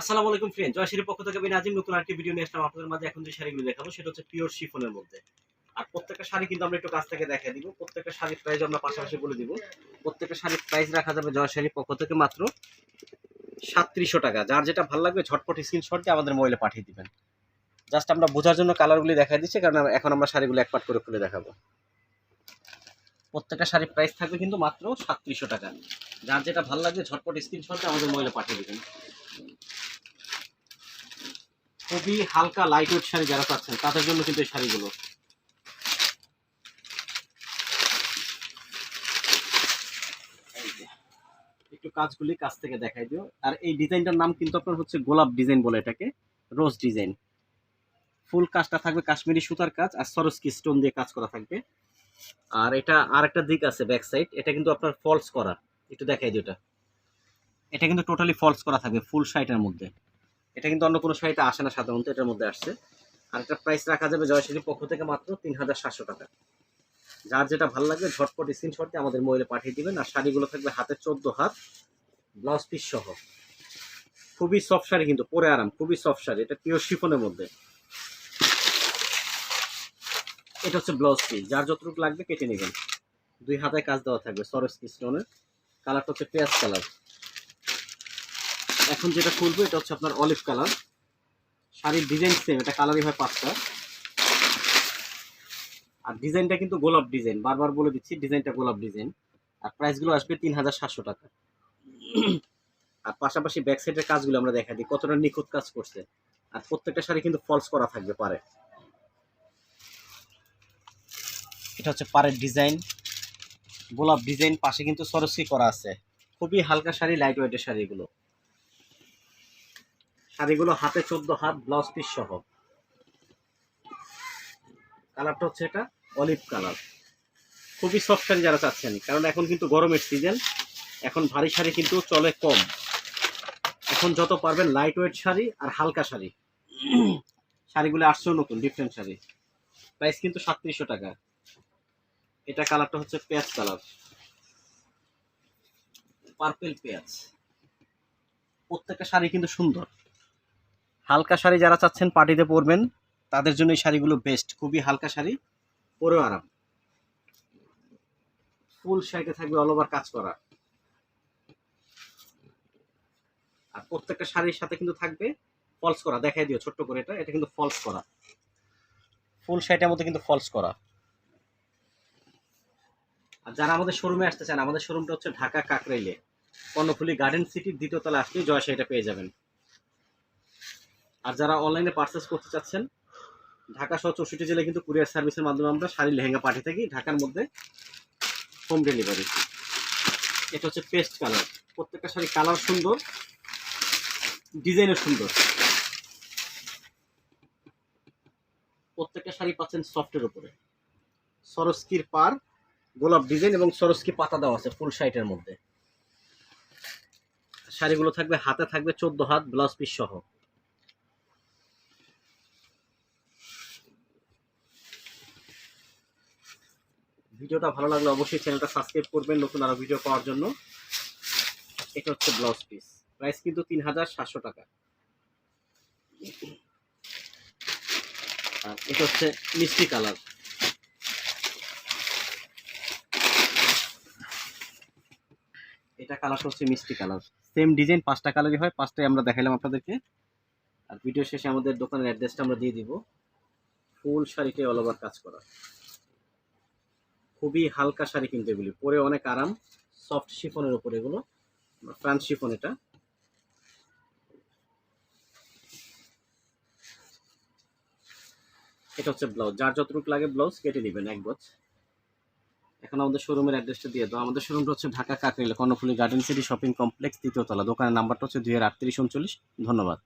আসসালামু আলাইকুম ফ্রেন্ড জয়শ্রীর পক্ষ থেকে আমি নাজিম, নতুন আরেকটি ভিডিও নিয়ে আসলাম আপনাদের মাঝে। এখন যে শাড়িগুলো দেখাবো, সেটা হচ্ছে পিওর শিফনের মধ্যে। আর প্রত্যেকটা শাড়ি কিন্তু আমরা একটু কাছ থেকে দেখা দিব। প্রত্যেকটা শাড়ির প্রাইস আমরা পাশাপাশি বলে দিব। প্রত্যেকটা শাড়ির প্রাইস রাখা যাবে জয়শ্রীর পক্ষ থেকে মাত্র সাতত্রিশশো টাকা। যার যেটা ভালো লাগবে, ঝটপট স্ক্রিনশট দিয়ে আমাদের মোবাইলে পাঠিয়ে দিবেন। জাস্ট আমরা বোঝার জন্য কালারগুলি দেখা দিচ্ছি, কারণ এখন আমরা শাড়িগুলো এক পাট করে খুলে দেখাবো। প্রত্যেকটা শাড়ির প্রাইস থাকবে কিন্তু মাত্র সাতত্রিশশো টাকা। যার যেটা ভালো লাগবে, ঝটপট স্ক্রিনশট দিয়ে আমাদের মোবাইলে পাঠিয়ে দিবেন। খুবই হালকা লাইট ওয়েট শাড়ি যারা পাচ্ছেন, তাদের জন্য কিন্তু এই শাড়িগুলো। একটু কাজগুলি কাছ থেকে দেখাই দিও। আর এই ডিজাইনটার নাম কিন্তু আপনার হচ্ছে গোলাপ ডিজাইন বলে এটাকে, রোজ ডিজাইন। ফুল কাজটা থাকবে কাশ্মীরি সুতার কাজ আর সরস্কি স্টোন দিয়ে কাজ করা থাকবে। আর এটা আর একটা দিক আছে ব্যাক সাইড এটা কিন্তু আপনার ফলস করা। একটু দেখাই দিও এটা। এটা কিন্তু টোটালি ফলস করা থাকবে ফুল শাড়িটার মধ্যে। এটা কিন্তু অন্য কোনো শাড়িতে আসে না সাধারণত, এটার মধ্যে আসছে। আর এটা প্রাইস রাখা যাবে জয়শ্রীর পক্ষ থেকে মাত্র তিন হাজার সাতশো টাকা। যার যেটা ভালো লাগবে, ঝটপট স্ক্রিনশট দিয়ে আমাদের মোবাইলে পাঠিয়ে দিবেন। আর শাড়িগুলো থাকবে হাতে চোদ্দ হাত ব্লাউজ পিস সহ। খুবই সফট শাড়ি কিন্তু, পরে আরাম, খুবই সফট শাড়ি। এটা পিওর শিফনের মধ্যে। এটা হচ্ছে ব্লাউজ পিস যার যতটুকু লাগবে কেটে নেবেন। দুই হাতায় কাজ দেওয়া থাকবে সরস স্টোনের কালারটা হচ্ছে পেঁয়াজ কালার এখন যেটা খুলবো এটা হচ্ছে আপনার অলিভ কালার শাড়ির ডিজাইন সেম এটা কালারই হয় পাঁচটা। আর ডিজাইনটা কিন্তু গোলাপ ডিজাইন বারবার বলে দিচ্ছি ডিজাইনটা গোলাপ ডিজাইন আর প্রাইসগুলো আসবে তিন হাজার সাতশো টাকা। আর পাশাপাশি ব্যাক সাইডের কাজগুলো আমরা দেখা দিই, কতটা নিখুঁত কাজ করছে। আর প্রত্যেকটা শাড়ি কিন্তু ফলস করা থাকবে পারে। এটা হচ্ছে পাড়ের ডিজাইন গোলাপ ডিজাইন পাশে কিন্তু সরস্কি করা আছে। খুবই হালকা শাড়ি লাইট ওয়েটের শাড়িগুলো শাড়িগুলো হাতে চোদ্দ হাত ব্লাউজ পিস সহ। কালারটা হচ্ছে এটা অলিভ কালার খুবই সফট শাড়ি যারা চাচ্ছেন, কারণ এখন কিন্তু গরমের সিজন এখন ভারী শাড়ি কিন্তু চলে কম। এখন যত পারবেন লাইট ওয়েট শাড়ি আর হালকা শাড়ি। শাড়িগুলো আসছেও নতুন ডিফারেন্ট শাড়ি। প্রাইস কিন্তু সাতত্রিশশো টাকা। এটা কালারটা হচ্ছে পেঁয়াজ কালার পার্পেল পেঁয়াজ। প্রত্যেকটা শাড়ি কিন্তু সুন্দর। হালকা শাড়ি যারা চাচ্ছেন পার্টিতে পরবেন, তাদের জন্য এই শাড়িগুলো বেস্ট খুবই হালকা শাড়ি, পরেও আরাম। ফুল শাড়িতে থাকবে অল ওভার কাজ করা। আর প্রত্যেকটা শাড়ির সাথে কিন্তু থাকবে ফলস করা। দেখাই দিও, ছোট্ট করে এটা। এটা কিন্তু ফলস করা। ফুল শাড়িটার মধ্যে কিন্তু ফলস করা। আর যারা আমাদের শোরুমে আসতে চান, আমাদের শোরুমটা হচ্ছে ঢাকা কাকরাইলে। কর্ণফুলি গার্ডেন সিটির দ্বিতীয় তলা আসলেই জয় শাড়িটা পেয়ে যাবেন। আর যারা অনলাইনে পার্চেস করতে চাচ্ছেন, ঢাকা সহ চৌষট্টি জেলায় কিন্তু কুরিয়ার সার্ভিসের মাধ্যমে আমরা শাড়ি, লেহেঙ্গা পাঠিয়ে থাকি ঢাকার মধ্যে হোম ডেলিভারি এটা হচ্ছে পেস্ট কালার প্রত্যেকটা শাড়ি কালার সুন্দর ডিজাইনও সুন্দর। প্রত্যেকটা শাড়ি পাচ্ছেন সফটের উপরে। সরস্কির পার, গোলাপ ডিজাইন এবং সরস্কি পাতা দেওয়া আছে ফুল শাড়িটার মধ্যে। শাড়িগুলো থাকবে, হাতে থাকবে চোদ্দ হাত ব্লাউজ পিস সহ। ভিডিওটা ভালো লাগলে অবশ্যই চ্যানেলটা সাবস্ক্রাইব করবেন নতুন আরও ভিডিও পাওয়ার জন্য। এটা হচ্ছে ব্লাউজ পিস প্রাইস কিন্তু তিন হাজার সাতশো টাকা। আর এটা হচ্ছে মিষ্টি কালার। এটা কালার হচ্ছে মিষ্টি কালার। সেম ডিজাইন পাঁচটা কালারই হয়, পাঁচটাই আমরা দেখাইলাম আপনাদেরকে। আর ভিডিও শেষে আমাদের দোকানের অ্যাড্রেসটা আমরা দিয়ে দিব। ফুল শাড়িতে অল ওভার কাজ করা। খুবই হালকা শাড়ি কিন্তু এগুলি। পরে অনেক আরাম সফট শিফনের উপর এগুলো ফ্রান্স শিফন এটা। এটা হচ্ছে ব্লাউজ যার যতটুকু লাগে ব্লাউজ কেটে নেবেন এক গজ। এখন আমাদের শোরুমের অ্যাড্রেসটা দিয়ে দাও। আমাদের শোরুমটা হচ্ছে Dhaka কাকরিলা Karnaphuli garden city shopping complex তৃতীয় তলা। দোকানের নাম্বারটা হচ্ছে দুই হাজার উনচল্লিশ। ধন্যবাদ।